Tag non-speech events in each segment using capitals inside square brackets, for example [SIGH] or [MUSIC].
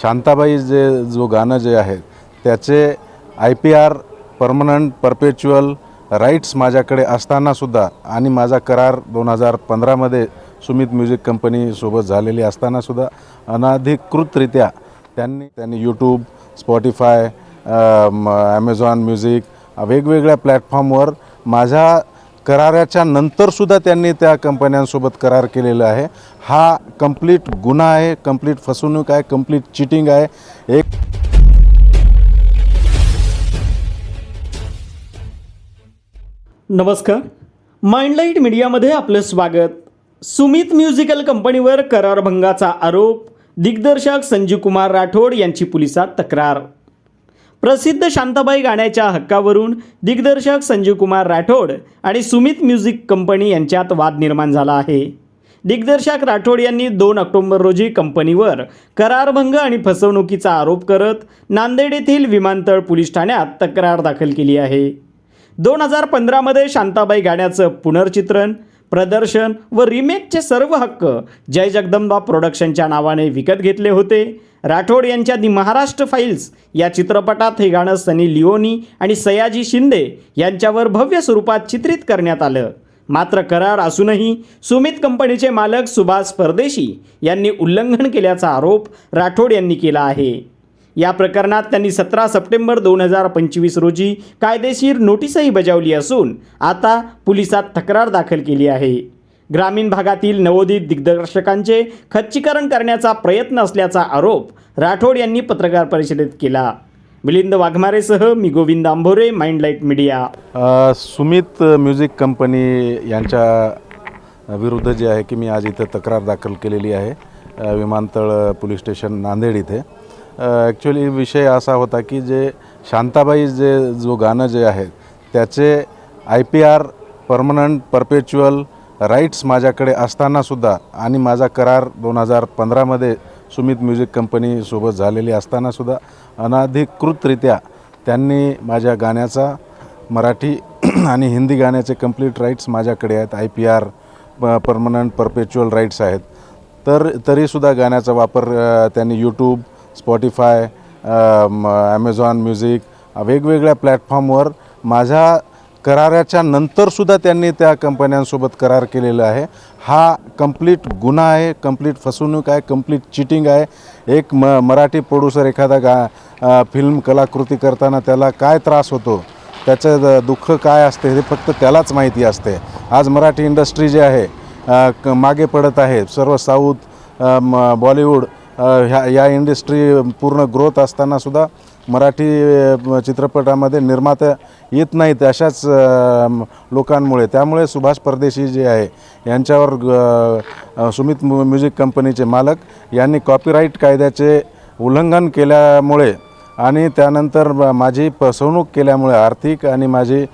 शांताबाई जे जो गाणं जे आहे त्याचे I P R permanent perpetual rights माझ्याकडे असतानासुद्धा आणि माझा करार दोन हजार पंधरामध्ये सुमित म्युझिक कंपनीसोबत झालेली असतानासुद्धा अनाधिकृतरित्या त्यांनी त्यांनी यूट्यूब स्पॉटीफाय ॲमेझॉन म्युझिक वेगवेगळ्या प्लॅटफॉर्मवर माझ्या कराराच्या नंतरसुद्धा त्यांनी त्या कंपन्यांसोबत करार केलेला आहे. हा कंप्लीट गुन्हा आहे कंप्लीट फसवणूक आहे कंप्लीट चिटिंग आहे. एक नमस्कार. माइंडलाईट मीडियामध्ये आपलं स्वागत. सुमित म्युझिकल कंपनीवर करारभंगाचा आरोप दिग्दर्शक संजीव कुमार राठोड यांची पोलिसात तक्रार. प्रसिद्ध शांताबाई गाण्याच्या हक्कावरून दिग्दर्शक संजीव कुमार राठोड आणि सुमित म्युझिक कंपनी यांच्यात वाद निर्माण झाला आहे. दिग्दर्शक राठोड यांनी दोन ऑक्टोबर रोजी कंपनीवर करारभंग आणि फसवणुकीचा आरोप करत नांदेड येथील विमानतळ पोलीस ठाण्यात तक्रार दाखल केली आहे. दोन हजार पंधरामध्ये शांताबाई गाण्याचं पुनर्चित्रण प्रदर्शन व रिमेकचे सर्व हक्क जय जगदंबा प्रोडक्शनच्या नावाने विकत घेतले होते. राठोड यांच्या दी महाराष्ट्र फाईल्स या चित्रपटात हे गाणं सनी लिओनी आणि सयाजी शिंदे यांच्यावर भव्य स्वरूपात चित्रित करण्यात आलं. मात्र करार असूनही सुमित कंपनीचे मालक सुभाष परदेशी यांनी उल्लंघन केल्याचा आरोप राठोड यांनी केला आहे. या प्रकरणात त्यांनी सतरा सप्टेंबर दोन हजार पंचवीस रोजी कायदेशीर नोटीसही बजावली असून आता पोलिसात तक्रार दाखल केली आहे. ग्रामीण भागातील नवोदित दिग्दर्शकांचे खच्चीकरण करण्याचा प्रयत्न असल्याचा आरोप राठोड यांनी पत्रकार परिषदेत केला. मिलिंद वाघमारेसह मी गोविंद आंभोरे माइंडलाईट मीडिया. अ, सुमित म्युझिक कंपनी यांच्या विरुद्ध जे आहे की मी आज इथं तक्रार दाखल केलेली आहे. अ, विमानतळ पोलीस स्टेशन नांदेड इथे. ॲक्च्युली विषय असा होता की जे शांताबाई जे जो गाणं जे आहे त्याचे I P R permanent perpetual rights माझ्याकडे असतानासुद्धा आणि माझा करार दोन हजार पंधरामध्ये सुमित म्युझिक कंपनीसोबत झालेली असतानासुद्धा अनधिकृतरित्या त्यांनी माझ्या गाण्याचा मराठी [CLEARS THROAT] आणि हिंदी गाण्याचे कंप्लीट राईट्स माझ्याकडे आहेत. I P R permanent perpetual rights आहेत. तर तरीसुद्धा गाण्याचा वापर त्यांनी यूट्यूब स्पॉटीफाय ॲमेझॉन म्युझिक वेगवेगळ्या प्लॅटफॉर्मवर माझ्या कराराच्या नंतरसुद्धा त्यांनी त्या कंपन्यांसोबत करार केलेला आहे. हा कंप्लीट गुन्हा आहे कंप्लीट फसवणूक आहे कंप्लीट चिटिंग आहे. एक म मराठी प्रोड्युसर एखादा गा फिल्म कलाकृती करताना त्याला काय त्रास होतो त्याचं द- दुःख काय असते हे फक्त त्यालाच माहिती असते. आज मराठी इंडस्ट्री जी आहे क- मागे पडत आहे सर्व साऊथ म- बॉलिवूड ह्या या इंडस्ट्री पूर्ण ग्रोथ असतानासुद्धा मराठी चित्रपटामध्ये निर्माता येत नाहीत अशाच लोकांमुळे. त्यामुळे सुभाष परदेशी जे आहे यांच्यावर सुमित म्युझिक कंपनीचे मालक यांनी कॉपीराईट कायद्याचे उल्लंघन केल्यामुळे आणि त्यानंतर माझी फसवणूक केल्यामुळे आर्थिक आणि माझी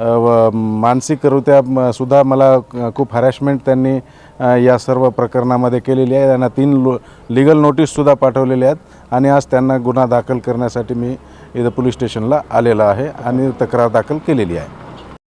मानसिकरित्या सुद्धा मला खूप हॅरॅशमेंट त्यांनी या सर्व प्रकरणामध्ये केलेली आहे. त्यांना तीन लो लिगल नोटीससुद्धा पाठवलेल्या आहेत. आणि आज त्यांना गुन्हा दाखल करण्यासाठी मी इथं पोलीस स्टेशनला आलेलो आहे आणि तक्रार दाखल केलेली आहे.